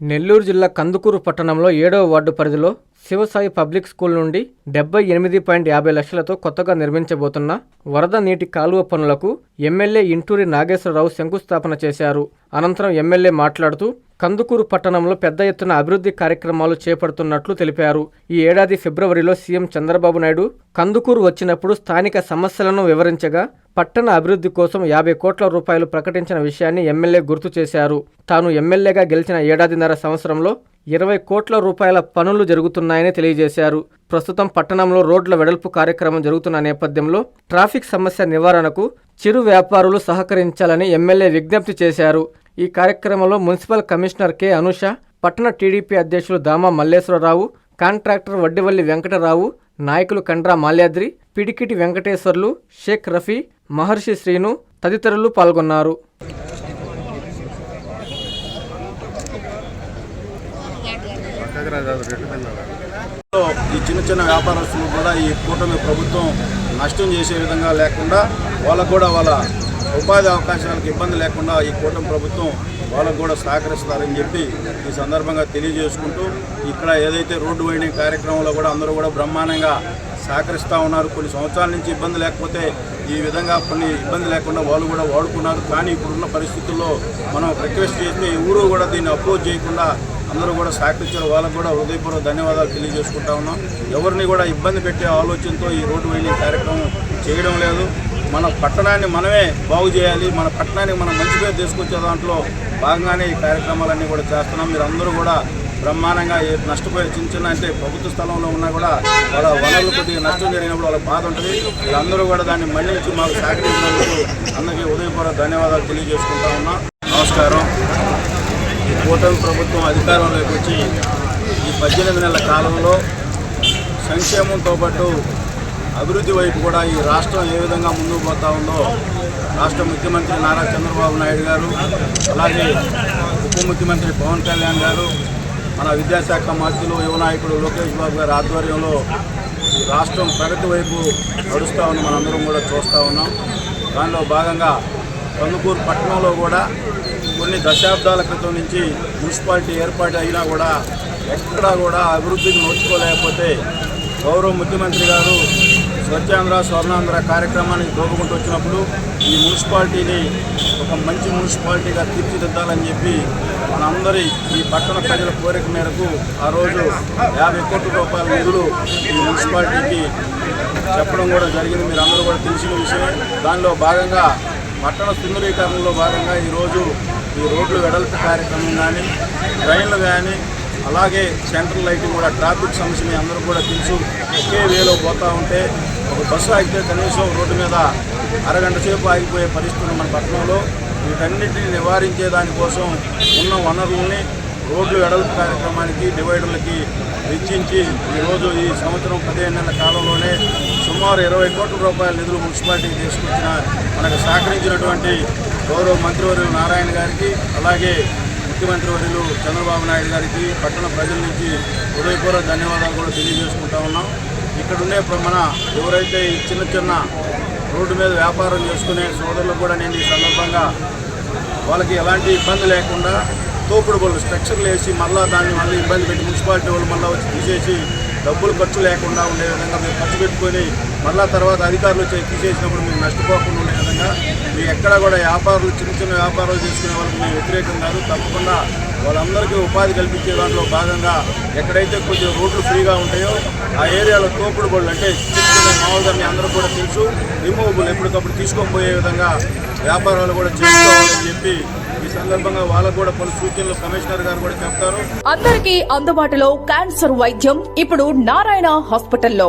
నెల్లూరు జిల్లా కందుకూరు పట్టణంలో ఏడవ వార్డు పరిధిలో శివసాయి పబ్లిక్ స్కూల్ నుండి డెబ్బై ఎనిమిది పాయింట్ యాభై లక్షలతో కొత్తగా నిర్మించబోతున్న వరద నీటి కాలువ పనులకు ఎమ్మెల్యే ఇంటూరి నాగేశ్వరరావు శంకుస్థాపన చేశారు. అనంతరం ఎమ్మెల్యే మాట్లాడుతూ కందుకూరు పట్టణంలో పెద్ద ఎత్తున అభివృద్ధి కార్యక్రమాలు చేపడుతున్నట్లు తెలిపారు. ఈ ఏడాది ఫిబ్రవరిలో సీఎం చంద్రబాబు నాయుడు కందుకూరు వచ్చినప్పుడు స్థానిక సమస్యలను వివరించగా పట్టణ అభివృద్ధి కోసం యాభై కోట్ల రూపాయలు ప్రకటించిన విషయాన్ని ఎమ్మెల్యే గుర్తు చేశారు. తాను ఎమ్మెల్యేగా గెలిచిన ఏడాదిన్నర సంవత్సరంలో ఇరవై కోట్ల రూపాయల పనులు జరుగుతున్నాయని తెలియజేశారు. ప్రస్తుతం పట్టణంలో రోడ్ల వెడల్పు కార్యక్రమం జరుగుతున్న నేపథ్యంలో ట్రాఫిక్ సమస్య నివారణకు చిరు వ్యాపారులు సహకరించాలని ఎమ్మెల్యే విజ్ఞప్తి చేశారు. ఈ కార్యక్రమంలో మున్సిపల్ కమిషనర్ కె. అనుష పట్టణ టీడీపీ అధ్యక్షులు దామా మల్లేశ్వరరావు కాంట్రాక్టర్ వడ్డివల్లి వెంకటరావు నాయకులు కండ్రా మాల్యాద్రి పిడికిటి వెంకటేశ్వర్లు షేక్ రఫీ మహర్షి శ్రీను తదితరులు పాల్గొన్నారు. ఈ చిన్న చిన్న వ్యాపారస్తులు కూడా ఈ కూటమి ప్రభుత్వం నష్టం చేసే విధంగా లేకుండా వాళ్ళకు కూడా వాళ్ళ ఉపాధి అవకాశాలకు ఇబ్బంది లేకుండా ఈ కూటమి ప్రభుత్వం వాళ్ళకు కూడా సహకరిస్తారని చెప్పి ఈ సందర్భంగా తెలియజేసుకుంటూ ఇక్కడ ఏదైతే రోడ్డు వైండింగ్ కార్యక్రమంలో కూడా అందరూ కూడా బ్రహ్మాండంగా సహకరిస్తూ ఉన్నారు. కొన్ని సంవత్సరాల నుంచి ఇబ్బంది లేకపోతే ఈ విధంగా కొన్ని ఇబ్బంది లేకుండా వాళ్ళు కూడా వాడుకున్నారు. కానీ ఇప్పుడున్న పరిస్థితుల్లో మనం రిక్వెస్ట్ చేస్తే ఈ ఊరు కూడా దీన్ని అప్రోచ్ చేయకుండా అందరూ కూడా సహకరించారు. వాళ్ళకు కూడా హృదయపూర్వక ధన్యవాదాలు తెలియజేసుకుంటా ఉన్నాం. ఎవరిని కూడా ఇబ్బంది పెట్టే ఆలోచనతో ఈ రోడ్డు వైండింగ్ కార్యక్రమం చేయడం లేదు. మన పట్టణాన్ని మనమే బాగు చేయాలి మన పట్టణానికి మనం మంచి పేరు తీసుకొచ్చే దాంట్లో భాగంగానే ఈ కార్యక్రమాలన్నీ కూడా చేస్తున్నాం. మీరు అందరూ కూడా బ్రహ్మాండంగా ఏ నష్టపోయే చిన్న చిన్న అంటే ప్రభుత్వ స్థలంలో ఉన్నా కూడా వాళ్ళ వనరులు కొద్దిగా నష్టం జరిగినప్పుడు వాళ్ళకి బాధ ఉంటుంది. వీళ్ళందరూ కూడా దాన్ని మళ్ళించి మాకు సహకరించినందుకు అందరికీ ఉదయపూర్వక ధన్యవాదాలు తెలియజేసుకుంటా ఉన్నాం. నమస్కారం. ఈ కూటమి ప్రభుత్వం అధికారంలోకి వచ్చి ఈ పద్దెనిమిది నెలల కాలంలో సంక్షేమంతో పాటు అభివృద్ధి వైపు కూడా ఈ రాష్ట్రం ఏ విధంగా ముందుకు పోతా ఉందో రాష్ట్ర ముఖ్యమంత్రి నారా చంద్రబాబు నాయుడు గారు అలాగే ఉప ముఖ్యమంత్రి పవన్ కళ్యాణ్ గారు మన విద్యాశాఖ మంత్రులు యువ నాయకుడు లోకేష్ బాబు గారి ఆధ్వర్యంలో ఈ రాష్ట్రం ప్రగతి వైపు నడుస్తూ ఉన్న మనందరం కూడా చూస్తూ ఉన్నాం. దానిలో భాగంగా కందుకూరు పట్టణంలో కూడా కొన్ని దశాబ్దాల క్రితం నుంచి మున్సిపాలిటీ ఏర్పాటు అయినా కూడా ఎక్కడా కూడా అభివృద్ధికి నోచుకోలేకపోతే గౌరవ ముఖ్యమంత్రి గారు స్వచ్ఛాంధ్ర స్వర్ణాంధ్ర కార్యక్రమానికి దోపుకుంటూ వచ్చినప్పుడు ఈ మున్సిపాలిటీని ఒక మంచి మున్సిపాలిటీగా తీర్చిదిద్దాలని చెప్పి మనందరి ఈ పట్టణ ప్రజల కోరిక మేరకు ఆ రోజు యాభై కోట్ల రూపాయల నిధులు ఈ మున్సిపాలిటీకి చెప్పడం కూడా జరిగింది. మీరు అందరూ కూడా తెలిసిన విషయమే. దానిలో భాగంగా పట్టణ సుందరీకరణలో భాగంగా ఈరోజు ఈ రోడ్లు వెడల్పు కార్యక్రమం కానీ ట్రైన్లు కానీ అలాగే సెంట్రల్ లైటింగ్ కూడా ట్రాఫిక్ సమస్య మీ అందరూ కూడా తెలుసు. ఒకే వేలో పోతూ ఉంటే ఒక బస్సు ఆగితే కనీసం రోడ్డు మీద అరగంట సేపు ఆగిపోయే పరిస్థితులు మన పట్టణంలో. వీటన్నిటిని నివారించే దానికోసం ఉన్న వనరుల్ని రోడ్లు వెడల్పు కార్యక్రమానికి డివైడర్లకి వెచ్చించి ఈరోజు ఈ సంవత్సరం పదిహేను నెలల కాలంలోనే సుమారు ఇరవై కోట్ల రూపాయల నిధులు మున్సిపాలిటీకి తీసుకొచ్చిన మనకు సహకరించినటువంటి గౌరవ మంత్రివర్యులు నారాయణ గారికి అలాగే ముఖ్యమంత్రి వర్యులు చంద్రబాబు నాయుడు గారికి పట్టణ ప్రజల నుంచి హృదయపూర్వక ధన్యవాదాలు కూడా తెలియజేసుకుంటా ఉన్నాం. ఇక్కడుండే మన ఎవరైతే ఈ చిన్న చిన్న రోడ్డు మీద వ్యాపారం చేసుకునే సోదరులకు కూడా నేను ఈ సందర్భంగా వాళ్ళకి ఎలాంటి ఇబ్బంది లేకుండా తోపుడు వాళ్ళు స్ట్రక్చర్లు వేసి మళ్ళీ దాన్ని మళ్ళీ ఇబ్బంది పెట్టి మున్సిపాలిటీ వాళ్ళు మళ్ళీ వచ్చి తీసేసి డబ్బులు ఖర్చు లేకుండా ఉండే విధంగా మీరు ఖర్చు పెట్టుకొని మళ్ళీ తర్వాత అధికారులు వచ్చి తీసేసినప్పుడు మీరు నష్టపోకుండా ఉండే విధంగా మీకు ఎక్కడ కూడా వ్యాపారులు చిన్న చిన్న వ్యాపారాలు చేసుకునే వాళ్ళకి మేము వ్యతిరేకం కాదు. తప్పకుండా వాళ్ళందరికీ ఉపాధి కల్పించే దాంట్లో భాగంగా ఎక్కడైతే కొంచెం రోడ్లు ఫ్రీగా ఉంటాయో ఆ ఏరియాలో తోపుడు బళ్ళు అంటే చిన్న చిన్న మామూలుగా అందరూ కూడా తెలుసు. రిమూవబుల్ ఎప్పటికప్పుడు తీసుకోకపోయే విధంగా వ్యాపారాలు కూడా చేసుకోవాలని చెప్పి ఈ సందర్భంగా వాళ్ళకు కూడా పలు సూచనలు కమిషనర్ గారు కూడా చెప్తారు. అందరికీ అందుబాటులో క్యాన్సర్ వైద్యం ఇప్పుడు నారాయణ హాస్పిటల్లో.